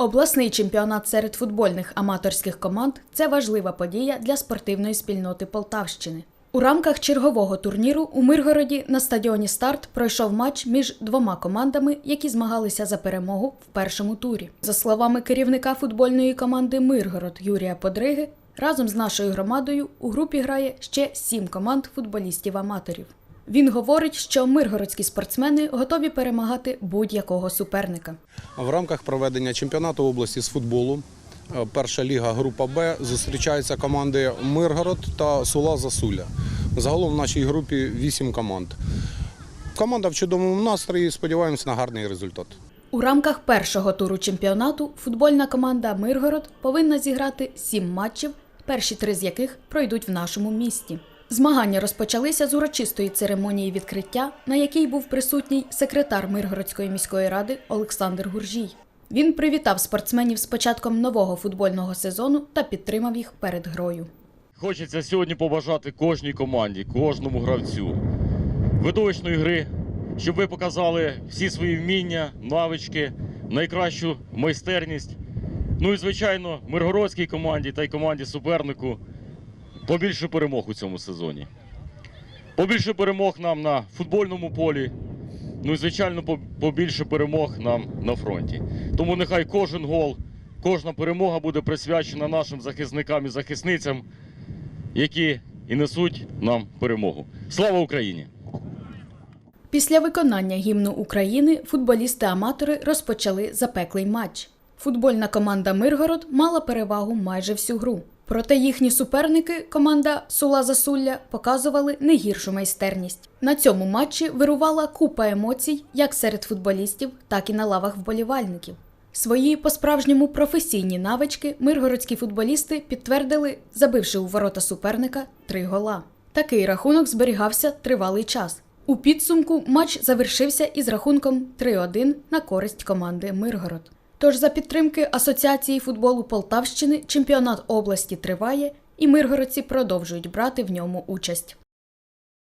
Обласний чемпіонат серед футбольних аматорських команд це важлива подія для спортивної спільноти Полтавщини. У рамках чергового турніру у Миргороді на стадіоні Старт пройшов матч між двома командами, які змагалися за перемогу в першому турі. За словами керівника футбольної команди Миргород Юрія Подриги, разом з нашою громадою у групі грає ще сім команд футболістів-аматорів. Він говорить, що миргородські спортсмени готові перемагати будь-якого суперника. В рамках проведення чемпіонату області з футболу е, перша ліга група Б зустрічаються команди Миргород та Сула Засуля. Загалом в нашій групі вісім команд. Команда в чудовому настрої. Сподіваємося на гарний результат. У рамках першого туру чемпіонату футбольна команда Миргород повинна зіграти сім матчів, перші три з яких пройдуть в нашому місті. Змагання розпочалися з урочистої церемонії відкриття, на якій був присутній секретар Миргородської міської ради Олександр Гуржій. Він привітав спортсменів з початком нового футбольного сезону та підтримав їх перед грою. Хочеться сьогодні побажати кожній команді, кожному гравцю видовищної гри, щоб ви показали всі свої вміння, навички, найкращу майстерність. Ну і звичайно, миргородській команді та й команді супернику побільше перемог у цьому сезоні. Побільше перемог нам на футбольному полі. Ну і звичайно, побільше перемог нам на фронті. Тому нехай кожен гол, кожна перемога буде присвячена нашим захисникам і захисницям, які і несуть нам перемогу. Слава Україні! Після виконання гімну України футболісти-аматори розпочали запеклий матч. Футбольна команда Миргород мала перевагу майже всю гру. Проте їхні суперники, команда Сула Засулля, показували не гіршу майстерність. На цьому матчі вирувала купа емоцій як серед футболістів, так і на лавах вболівальників. Свої по-справжньому професійні навички миргородські футболісти підтвердили, забивши у ворота суперника три гола. Такий рахунок зберігався тривалий час. У підсумку матч завершився із рахунком 3-1 на користь команди Миргород. Тож за підтримки Асоціації футболу Полтавщини чемпіонат області триває, і миргородці продовжують брати в ньому участь.